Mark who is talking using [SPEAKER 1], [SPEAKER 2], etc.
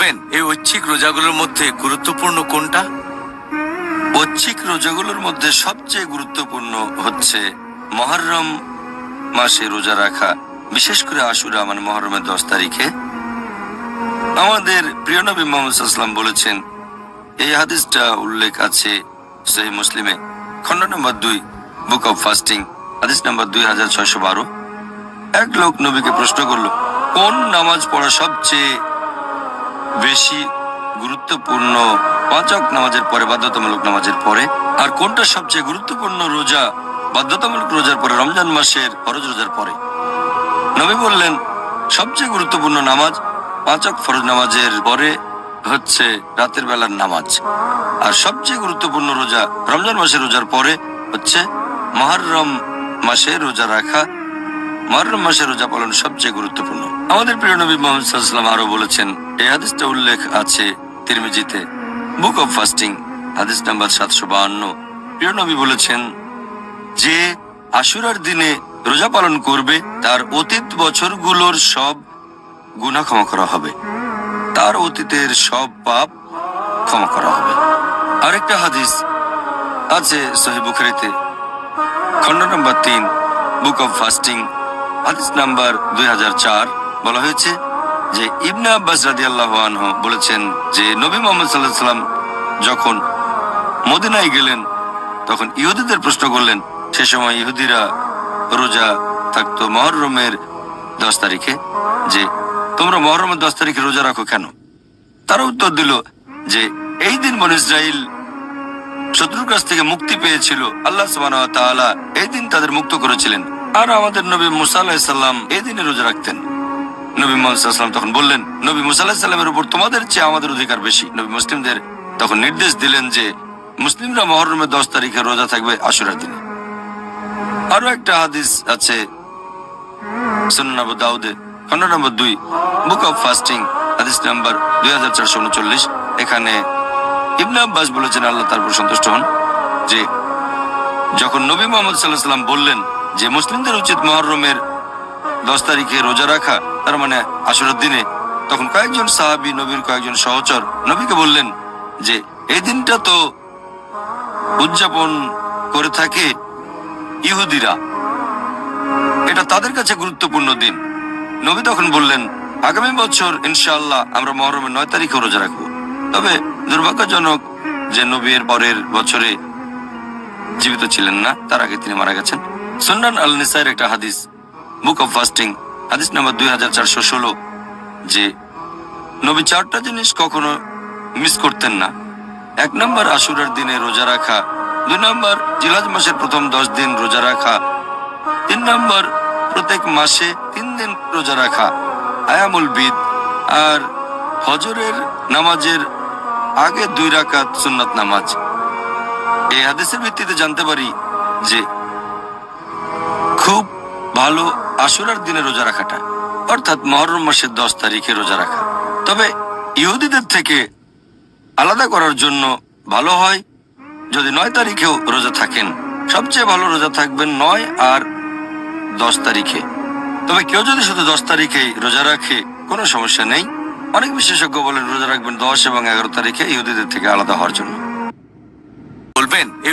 [SPEAKER 1] বলবেন এই ঐচ্ছিক রোজাগুলোর মধ্যে গুরুত্বপূর্ণ কোনটা?
[SPEAKER 2] ঐচ্ছিক রোজাগুলোর মধ্যে সবচেয়ে গুরুত্বপূর্ণ হচ্ছে মহরম মাসে রোজা রাখা, বিশেষ করে আশুরা মানে মহরমের দশ তারিখে। আমাদের প্রিয় নবী মোহাম্মদ বলেছেন, এই হাদিসটা উল্লেখ আছে সেই মুসলিমে, খণ্ড নম্বর দুই, বুক অফ ফাস্টিং, হাদিস নম্বর দুই হাজার ছয়শো বারো। এক লোক নবীকে প্রশ্ন করল, কোন নামাজ পড়া সবচেয়ে বেশি গুরুত্বপূর্ণ পাঁচক নামাজের পরে, বাধ্যতামূলক নামাজের পরে। আর কোনটা সবচেয়ে গুরুত্বপূর্ণ রোজা, বাধ্যতামূলক রোজার পরে, রমজান মাসের ফরজ রোজার পরে? নবী বললেন, সবচেয়ে গুরুত্বপূর্ণ নামাজ পাঁচক ফরজ নামাজের পরে হচ্ছে রাতের বেলার নামাজ। আর সবচেয়ে গুরুত্বপূর্ণ রোজা রমজান মাসের রোজার পরে হচ্ছে মহরম মাসে রোজা রাখা মহরম মাসে রোজা পালন সবচেয়ে গুরুত্বপূর্ণ। আমাদের প্রিয় নবী মোহাম্মদ আরও বলেছেন, এই হাদিসটা উল্লেখ আছে তিরমিজিতে। বুক অফ ফাস্টিং হাদিস নাম্বার সাতশো বাহান্ন। প্রিয় নবী বলেছেন, যে আশুরার দিনে রোজা পালন করবে, তার অতীত বছরগুলোর সব গুনাহ ক্ষমা করা হবে। তার অতীতের সব পাপ ক্ষমা করা হবে। আরেকটা হাদিস আছে সহি বুখারিতে, খণ্ড নম্বর তিন বুক অফ ফাস্টিং হাদিস নাম্বার দুই বলা হয়েছে যে ইবনে আব্বাস রাদি আল্লাহ বলেছেন যে নবী মোহাম্মদ সাল্লাহ সাল্লাম যখন মদিনায় গেলেন, তখন ইহুদিদের প্রশ্ন করলেন, সে সময় ইহুদিরা রোজা থাকতো মহরমের দশ তারিখে, যে তোমরা মহরমের দশ তারিখে রোজা রাখো কেন? তারা উত্তর দিল যে এই দিন বন ইসরাইল শত্রুর কাছ থেকে মুক্তি পেয়েছিল, আল্লাহ তাআলা এই দিন তাদের মুক্ত করেছিলেন। আর আমাদের নবী মুসা আলাইহিস সালাম এই দিনে রোজা রাখতেন। নবী মোহাম্মদ তখন বললেন, নবী মুসা উপর তোমাদের চেয়ে আমাদের অধিকার বেশি। নবী মুসলিমদের তখন নির্দেশ দিলেন যে, মুসলিমরা মহরমের দশ তারিখে রোজা থাকবে আশুরার দিনে। আরও একটা হাদিস আছে দাউদে খন্ড নম্বর দুই, বুক অফ ফাস্টিং, হাদিস নাম্বার দুই হাজার চারশো উনচল্লিশ। এখানে ইবনে আব্বাস বলেছেন, আল্লাহ তারপর সন্তুষ্ট হন যে, যখন নবী মোহাম্মদ সাল্লাহ সাল্লাম বললেন যে মুসলিমদের উচিত মহরমের দশ তারিখে রোজা রাখা, তার মানে আসরের দিনে, তখন কয়েকজন সাহাবী, নবীর কয়েকজন সহচর নবীকে বললেন যে, এই দিনটা তো উদযাপন করে থাকে ইহুদিরা। এটা তাদের কাছে গুরুত্বপূর্ণ দিন। নবী তখন বললেন, আগামী বছর ইনশাআল্লাহ আমরা মহরমের নয় তারিখে রোজা রাখব। তবে দুর্ভাগ্যজনক যে নবীর পরের বছরে জীবিত ছিলেন না, তার আগে তিনি মারা গেছেন। সুন্নান আল নিসাইর একটা হাদিস বুক অফ ফাস্টিং হাদিস নাম্বার দুই হাজার চারশো ষোলো, যে নবী চারটা জিনিস কখনো মিস করতেন না। এক নম্বর আশুরার দিনে রোজা রাখা, দুই নম্বর জিলাজ মাসের প্রথম দশ দিন রোজা রাখা, তিন নম্বর প্রত্যেক মাসে তিন দিন রোজা রাখা, আয়ামুল বিদ, আর হজরের নামাজের আগে দুই রাকাত সুন্নাত নামাজ। এই হাদিসের ভিত্তিতে জানতে পারি যে খুব ভালো আশুরার দিনে রোজা রাখাটা, অর্থাৎ মহরম মাসের দশ তারিখে রোজা রাখা। তবে ইহুদিদের থেকে আলাদা করার জন্য ভালো হয় যদি নয় তারিখেও রোজা থাকেন। সবচেয়ে ভালো রোজা থাকবেন নয় আর দশ তারিখে। তবে কেউ যদি শুধু দশ তারিখেই রোজা রাখে, কোনো সমস্যা নেই। অনেক বিশেষজ্ঞ বলেন রোজা রাখবেন দশ এবং এগারো তারিখে ইহুদিদের থেকে আলাদা হওয়ার জন্য।
[SPEAKER 1] বলবেন